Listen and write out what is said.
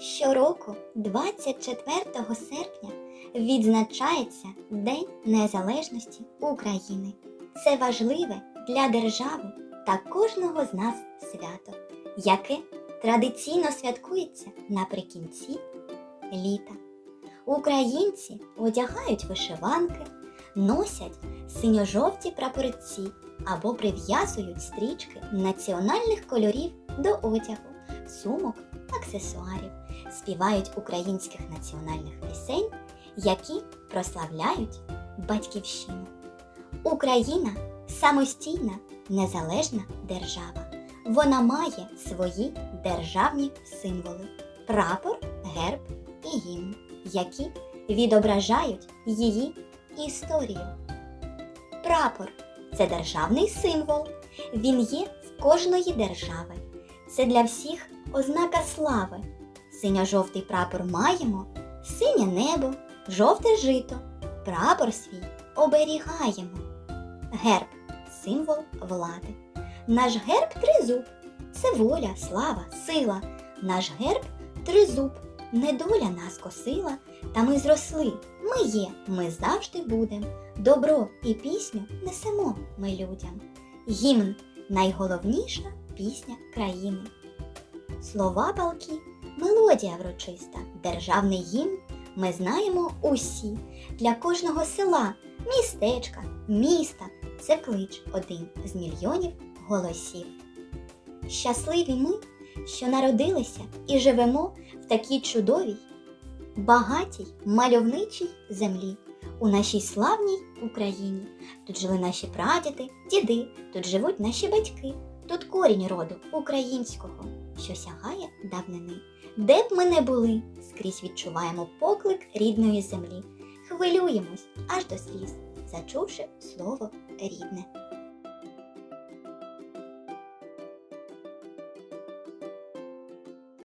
Щороку, 24 серпня, відзначається День Незалежності України. Це важливе для держави та кожного з нас свято, яке традиційно святкується наприкінці літа. Українці одягають вишиванки, носять синьо-жовті прапорці або прив'язують стрічки національних кольорів до одягу, сумок, аксесуарів, співають українських національних пісень, які прославляють батьківщину. Україна самостійна, незалежна держава. Вона має свої державні символи прапор, герб і гімн, які відображають її історію. Прапор це державний символ. Він є в кожної держави. Це для всіх ознака слави. Синьо-жовтий прапор маємо, синє небо, жовте жито. Прапор свій оберігаємо. Герб символ влади. Наш герб тризуб це воля, слава, сила. Наш герб тризуб. Недоля нас косила, та ми зросли. Ми є, ми завжди будем. Добро і пісню несемо ми людям. Гімн найголовніша пісня країни. Слова палки, мелодія врочиста, державний гімн ми знаємо усі. Для кожного села, містечка, міста це клич один з мільйонів голосів. Щасливі ми, що народилися і живемо в такій чудовій, багатій, мальовничій землі, у нашій славній Україні. Тут жили наші прадіди, діди, тут живуть наші батьки, тут корінь роду українського, що сягає давнини. Де б ми не були, скрізь відчуваємо поклик рідної землі, хвилюємось аж до сліз, зачувши слово рідне.